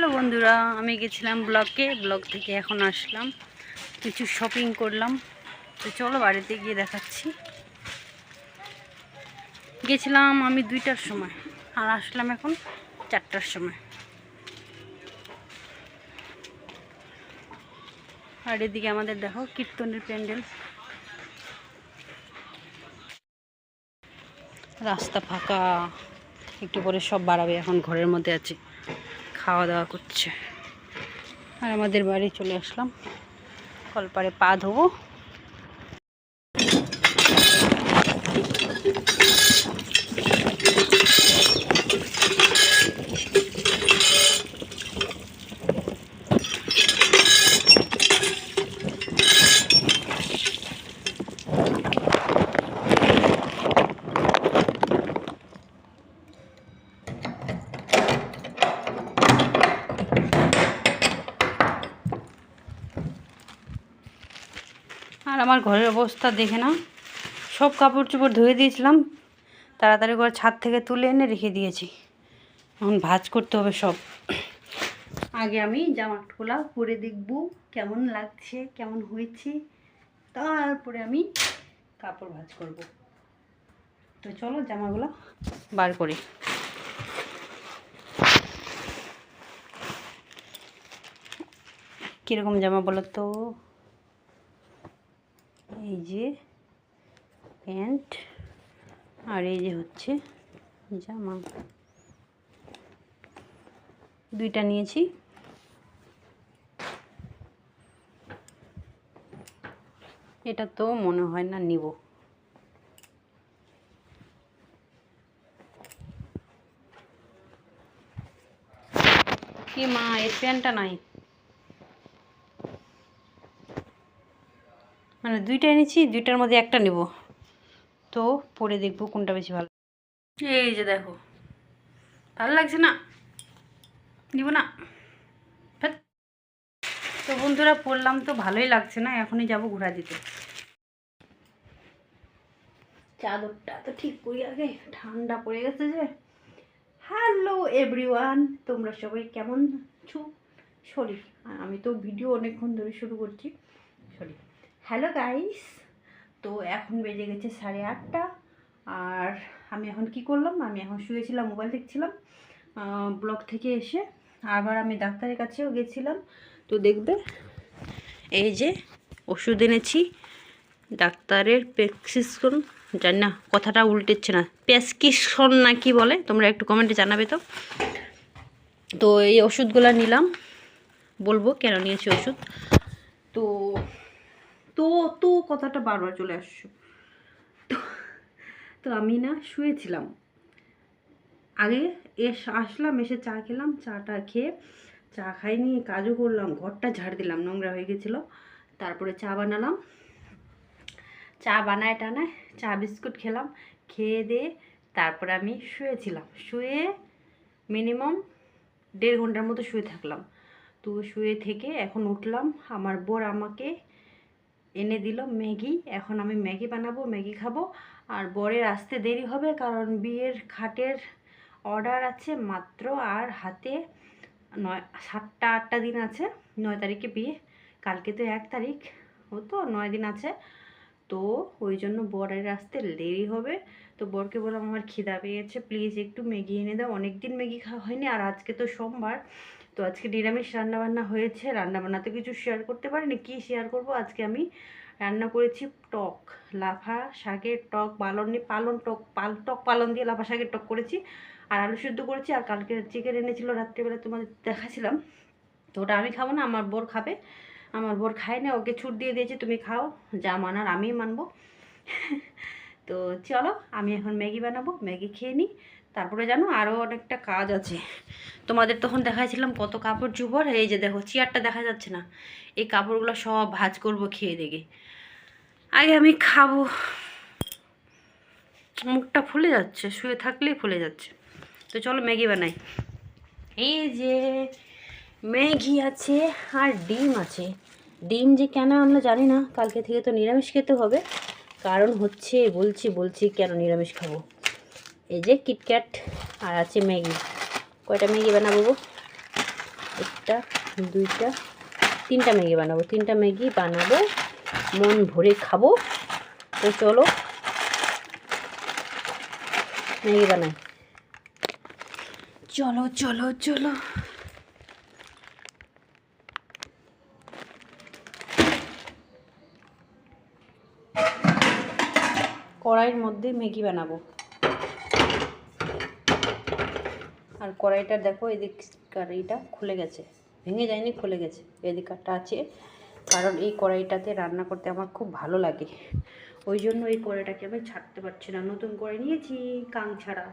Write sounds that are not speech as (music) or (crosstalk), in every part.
Hello বন্ধুরা, আমি গেছিলাম ব্লকে ব্লক থেকে এখন আসলাম। কিছু শপিং করলাম। তো চলো বাড়িতে গিয়ে দেখাচ্ছি। গেছিলাম আমি দুইটার সময়, আর আসলাম এখন চারটার সময়। আর এদিকে আমাদের দেখো, কীর্তনের প্যান্ডেল। রাস্তা ফাঁকা, একটু পরে সব বাড়াবে, এখন ঘরের মধ্যে আছে। খাওয়া দাওয়া করছে। আর আমাদের বাড়ি চলে আসলাম। কলপারে পা ধোবো। আমার ঘরের অবস্থা দেখে না সব কাপড় চোপড় ধুয়ে দিয়েছিলাম। তাড়াতাড়ি করে ছাদ থেকে তুলে এনে রেখে দিয়েছি। এখন ভাজ করতে হবে সব। আগে আমি জামাগুলা পরে দেখব কেমন লাগছে, কেমন হয়েছে। তারপরে আমি কাপড় ভাজ করব। তো চলো জামাগুলো বার করি। কীরকম জামা বলো তো? এই যে প্যান্ট আর এই যে হচ্ছে জামা। দুইটা নিয়েছি। এটা তো মনে হয় না নিব। কি মা, এই প্যান্টটা নাই? মানে দুইটা এনেছি, দুইটার মধ্যে একটা নেব। তো পরে দেখব কোনটা বেশি ভালো। এই যে দেখো, ভালো লাগছে না? নিব না। তো বন্ধুরা, পড়লাম তো ভালোই লাগছে না, এখনই যাব ঘোরা দিতে। চাদরটা তো ঠিক করি আগে, ঠান্ডা পড়ে গেছে যে। হ্যালো এভরিওয়ান তোমরা সবাই কেমন আছো? সরি আমি তো ভিডিও অনেকক্ষণ ধরে শুরু করছি। সরি হ্যালো গাইস, তো এখন বেজে গেছে সাড়ে আটটা। আর আমি এখন কি করলাম? আমি এখন শুয়েছিলাম, মোবাইল দেখছিলাম ব্লক থেকে এসে। আবার আমি ডাক্তারের কাছেও গেছিলাম। তো দেখবে, এই যে ওষুধ এনেছি, ডাক্তারের প্রেসক্রিপশন। জানি না, কথাটা উল্টেচ্ছে না। প্রেসক্রিপশন না কি বলে? তোমরা একটু কমেন্টে জানাবে তো। তো এই ওষুধগুলো নিলাম। বলব কেন নিয়েছি ওষুধ? তো তো তো কথাটা বারবার চলে আসছো। তো আমি না শুয়েছিলাম। আগে এস, আসলাম, এসে চা খেলাম, চাটা খেয়ে চা খাইনি কাজও করলাম, ঘরটা ঝাড় দিলাম, নোংরা হয়ে গেছিল। তারপরে চা বানালাম। চা বানায় টানায় চা বিস্কুট খেলাম, খেয়ে দিয়ে তারপরে আমি শুয়েছিলাম। শুয়ে মিনিমাম দেড় ঘণ্টার মতো শুয়ে থাকলাম। তো শুয়ে থেকে এখন উঠলাম, আমার বোর আমাকে এনে দিল ম্যাগি। এখন আমি ম্যাগি বানাবো, ম্যাগি খাব। আর বরের আসতে দেরি হবে কারণ বিয়ের খাটের অর্ডার আছে মাত্র আর হাতে নয়, সাতটা, আটটা দিন আছে। নয় তারিখে বিয়ে। কালকে তো এক তারিখ। হতো নয় দিন আছে। তো ওই জন্য বরের আসতে দেরি হবে। তো বরকে বললাম, আমার খিদা পেয়েছে। প্লিজ একটু ম্যাগি এনে দাও। অনেক দিন ম্যাগি খাওয়া হয়নি। আর আজকে তো সোমবার। তো আজকে নিরামিষ রান্নাবান্না হয়েছে রান্নাবান্না তো কিছু শেয়ার করতে পারিনি, কী শেয়ার করব? আজকে আমি রান্না করেছি টক, লাফা শাকের টক, পালন নিয়ে, পালন টক, পাল, টক পালন দিয়ে লাফা শাকের টক করেছি আর আলু সিদ্ধ করেছি আর কালকে চিকেন এনেছিল, রাত্রিবেলা তোমাদের দেখাছিলাম। তো ওটা আমি খাব না, আমার বোর খাবে, আমার বোর খায় না, ওকে ছুট দিয়ে দিয়েছে, তুমি খাও, যা মানার আমি মানবো। তো চলো, আমি এখন ম্যাগি বানাবো, ম্যাগি খেয়ে নিই। তারপরে জানো আরও অনেকটা কাজ আছে। তোমাদের তখন দেখাইছিলাম কত কাপড় চুপড় এই যে দেখো, চেয়ারটা দেখা যাচ্ছে না। এই কাপড়গুলো সব ভাজ করব খেয়ে দেখে। আগে আমি খাব। মুখটা ফুলে যাচ্ছে, শুয়ে থাকলেই ফুলে যাচ্ছে। তো চলো ম্যাগি বানাই। এই যে ম্যাগি আছে আর ডিম আছে। ডিম যে কেন আমরা জানি না, কালকে থেকে তো নিরামিষ খেতে হবে। কারণ হচ্ছে, বলছি বলছি, কেন নিরামিষ খাব? এই যে কিটক্যাট আর আছে ম্যাগি। কয়টা ম্যাগি বানাবো? একটা, দুইটা, তিনটা ম্যাগি বানাবো। তিনটা ম্যাগি বানাবো, মন ভরে খাব। তো চলো, ম্যাগি বানাই। চলো চলো চলো। কড়াইয়ের মধ্যে ম্যাগি বানাবো। আর কড়াইটা দেখো এদিক কড়াইটা খুলে গেছে। ভেঙে যায়নি, খুলে গেছে। এদিকটা আছে। কারণ এই কড়াইটাতে রান্না করতে আমার খুব ভালো লাগে। ওই জন্য এই কড়াইটাকে আমি ছাড়তে পারছি না। নতুন কড়াই নিয়েছি, কাং ছাড়া।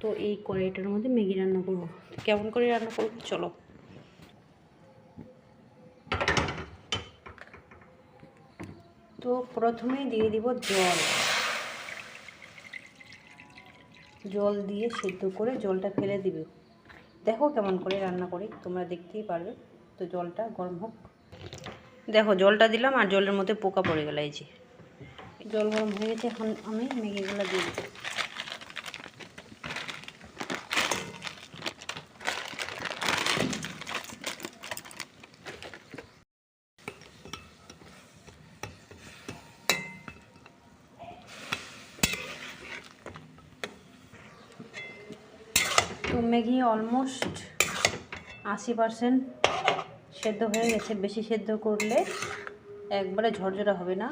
তো এই কড়াইটার মধ্যে ম্যাগি রান্না করব। কেমন করে রান্না করব চলো। তো প্রথমেই দিয়ে দিব জল। জল দিয়ে সেদ্ধ করে জলটা ফেলে দিবে। দেখো কেমন করে রান্না করি, তোমরা দেখতেই পারবে। তো জলটা গরম হোক। দেখো, জলটা দিলাম আর জলের মধ্যে পোকা পড়ে গেল, এই যে। জল গরম হয়ে গেছে, এখন আমি ম্যাগিগুলো দিয়ে দেবো ম্যাগি অলমোস্ট আশি পারসেন্ট সেদ্ধ হয়ে গেছে। বেশি সেদ্ধ করলে একবারে ঝরঝরা হবে না।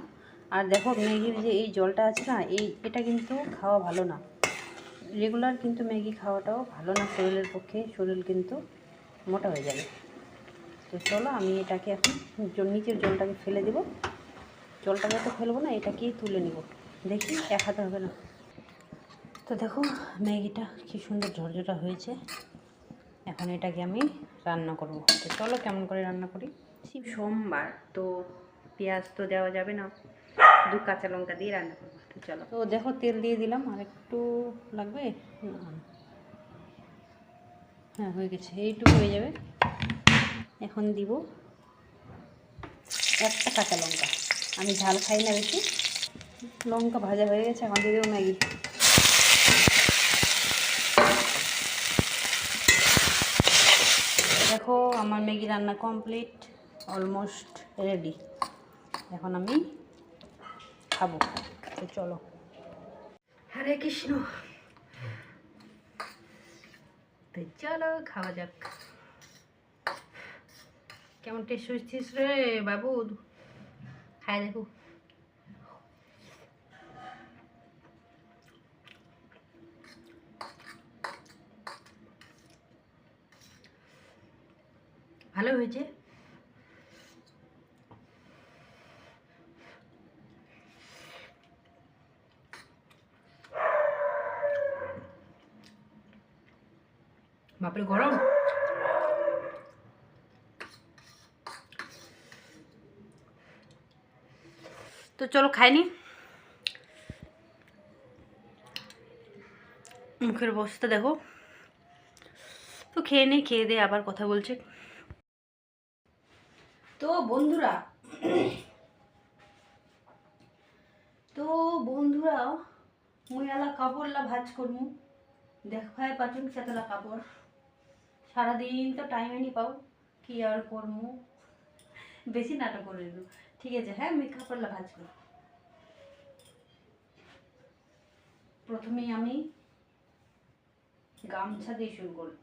আর দেখো ম্যাগির যে এই জলটা আছে না, এই এটা কিন্তু খাওয়া ভালো না। রেগুলার কিন্তু ম্যাগি খাওয়াটাও ভালো না শরীরের পক্ষে। শরীর কিন্তু মোটা হয়ে যাবে। তো চলো আমি এটাকে এখন নিচের জলটাকে ফেলে দেব। জলটাকে তো ফেলব না, এটাকেই তুলে নিব। দেখি এক হাতে হবে না। তো দেখো ম্যাগিটা কি সুন্দর ঝরঝরা হয়েছে। এখন এটাকে আমি রান্না করব। তো চলো কেমন করে রান্না করি? সোমবার তো পেঁয়াজ তো দেওয়া যাবে না। দু কাঁচা লঙ্কা দিয়ে রান্না করব। তো চলো। তো দেখো তেল দিয়ে দিলাম আর একটু লাগবে? হ্যাঁ হয়ে গেছে। এইটুকু হয়ে যাবে। এখন দিব একটা কাঁচা লঙ্কা। আমি ঝাল খাই না বেশি। লঙ্কা ভাজা হয়ে গেছে এখন দিয়ে দেবো ম্যাগি দেখো আমার ম্যাগি রান্না কমপ্লিট, অলমোস্ট রেডি। এখন আমি খাব। তো চলো। হরে কৃষ্ণ। তো চলো, খাওয়া যাক। কেমন টেস্ট হচ্ছিস রে বাবু? খাই দেখো। ভালো হয়েছে? বাপরে, গরম। তো চলো খাইনি। মুখের অবস্থা দেখো। তো খেয়ে নেই খেয়ে দিয়ে আবার কথা বলছে। বন্ধুরা। তো বন্ধুরা মুই আলা কাপড়লা ভাজ করমু। দেখায় পাচুন সেতলা কাপড়। সারাদিন তো টাইমে নি পাও, কি আর করমু? বেশি নাটক করে দিল। ঠিক আছে হ্যাঁ আমি কাপড়লা ভাজ করব প্রথমেই আমি গামছা দিয়ে শুরু করব।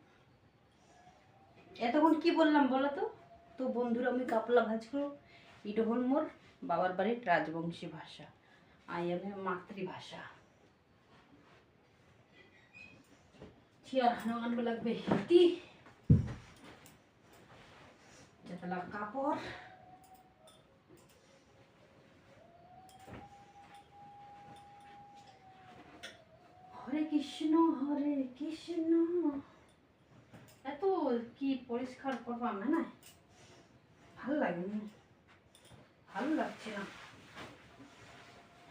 এতক্ষণ কি বললাম বলো তো? তো বন্ধুরা, আমি কাপলা ভাজ এটা হল মোর বাবার বাড়ির রাজবংশী ভাষা। আই এম এ মাতৃভাষা। চেয়ার হানো লাগবে? হিতি যেতলা কাপড়। হরে কৃষ্ণ হরে কৃষ্ণ। এত কি পরিষ্কার করবাম না? ভালো লাগে না। ভালো লাগছে না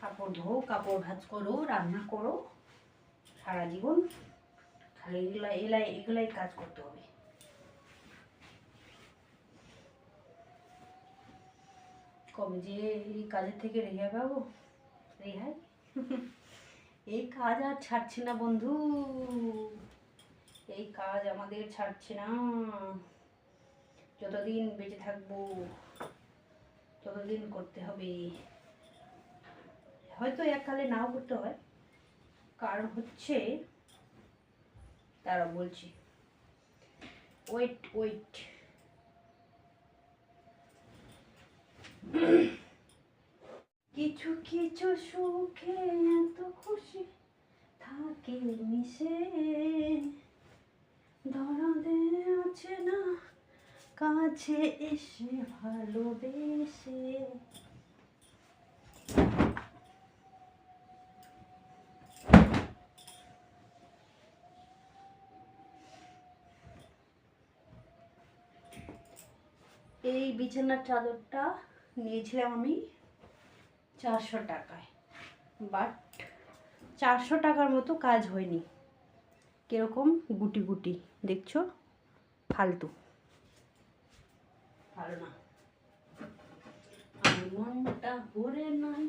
কাপড় ধো কাপড় ভাজ করো, রান্না করো। সারা জীবন খালি এগুলা এলাই, এগুলাই কাজ করতে হবে। কবে যে এই কাজের থেকে রেহাই পাবো? রেহাই? (laughs) এই কাজ আর ছাড়ছে না বন্ধু। এই কাজ আমাদের ছাড়ছে না। যতদিন বেঁচে থাকব, ততদিন করতে হবে। হয়তো এককালে নাও করতে হয়। কারণ হচ্ছে তারা বলছি। ওয়েট ওয়েট কিছু কিছু সুখে এত খুশি থাকে মিশে। দরদে আছে না কাছে এসে ভালোবেসে। এই বিছানার চাদরটা নিয়েছিলাম আমি চারশো টাকায়। বাট চারশো টাকার মতো কাজ হয়নি। কীরকম গুটি গুটি, দেখছ? ফালতু। ভালো না। আমার মনটা ভরে নাই,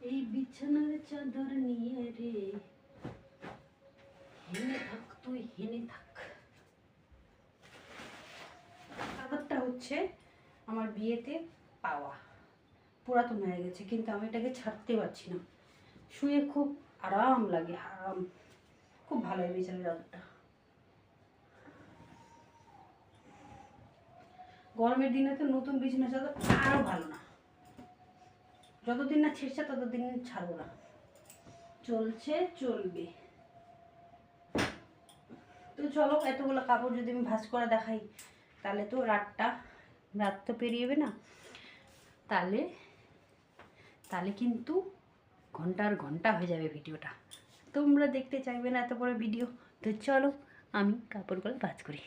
এই বিছানার চাদর নিয়ে রে। হেনে থাক তুই, হেনে থাক। চাদরটা হচ্ছে, আমার বিয়েতে পাওয়া। পুরাতন হয়ে গেছে, কিন্তু আমি এটাকে ছাড়তে পারছি না। শুয়ে খুব আরাম লাগে, আরাম। খুব ভালো হয় বিছানার চাদরটা গরমের দিনে তো নতুন বিছানা চাদর আরও ভালো না। যতদিন না ছিঁড়ছে, ততদিন ছাড়বো না। চলছে, চলবে। তো চলো, এতগুলো কাপড় যদি আমি ভাঁজ করে দেখাই, তাহলে তো রাতটা, রাত তো পেরিয়ে যাবে না। তাহলে তাহলে কিন্তু ঘণ্টার ঘণ্টা হয়ে যাবে ভিডিওটা। তোমরা দেখতে চাইবে না এত বড় ভিডিও তো চলো, আমি কাপড়গুলো ভাজ করি।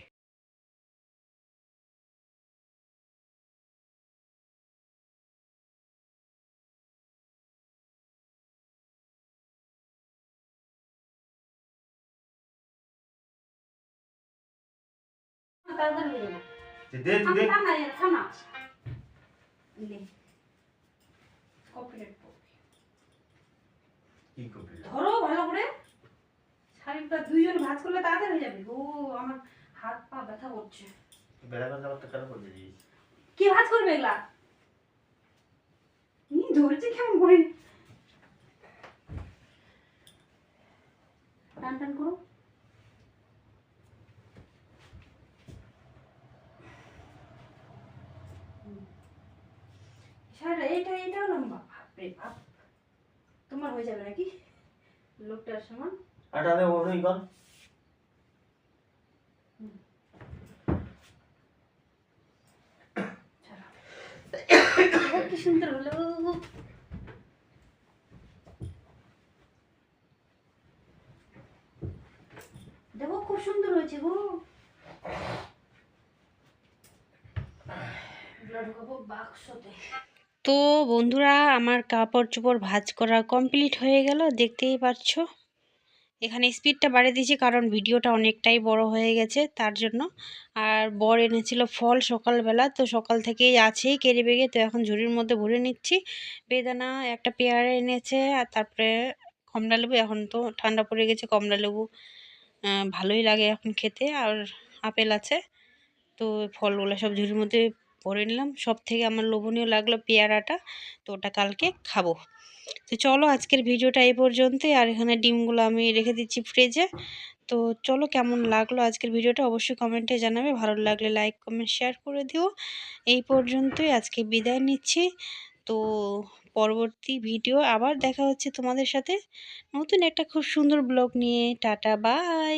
তাড়াতাড়ি হয়ে যাবে দে তুই দে থানা থানা নে কপিরাইট কি করবি ধরো ভালো করে শাড়িটা দুইজন ভাঁজ করলে তাড়াতাড়ি হয়ে যাবে ও আমার হাত পা ব্যথা করছে বেড়া বেড়া করে কে ভাঁজ করবে এগুলা ই ধরেছে কেমন করে টান টান করো শাড়িটা এইটা এইটাও লম্বা বাপরে বাপ। তোমার হয়ে যাবে নাকি? লোকটার সমান। আটা দে ওরই কর। (coughs) কি সুন্দর হলো। দেখো খুব সুন্দর হয়েছে গো। ঢুকাবো বাক্সতে। তো বন্ধুরা, আমার কাপড় চোপড় ভাঁজ করা কমপ্লিট হয়ে গেল, দেখতেই পাচ্ছ? এখানে স্পিডটা বাড়িয়ে দিয়েছি, কারণ ভিডিওটা অনেকটাই বড় হয়ে গেছে তার জন্য। আর বর এনেছিল ফল সকালবেলা, তো সকাল থেকেই আছেই কেড়ে বেগে তো এখন ঝুড়ির মধ্যে ভরে নিচ্ছি। বেদানা একটা পেয়ারা এনেছে, আর তারপরে কমলা লেবু, এখন তো ঠান্ডা পড়ে গেছে, কমলা লেবু ভালোই লাগে এখন খেতে, আর আপেল আছে। তো ফলগুলো সব ঝুড়ির মধ্যে ভরে নিলাম। সব থেকে আমার লোভনীয় লাগল পেয়ারাটা, তো ওটা কালকে খাব। তো চলো আজকের ভিডিওটা এই পর্যন্তই। আর এখানে ডিমগুলো আমি রেখে দিচ্ছি ফ্রিজে। তো চলো কেমন লাগল আজকের ভিডিওটা অবশ্যই কমেন্টে জানাবে। ভালো লাগলে লাইক কমেন্ট শেয়ার করে দিও। এই পর্যন্তই আজকে বিদায় নিচ্ছি। তো পরবর্তী ভিডিও আবার দেখা হচ্ছে তোমাদের সাথে। নতুন একটা খুব সুন্দর ব্লগ নিয়ে। Tata bye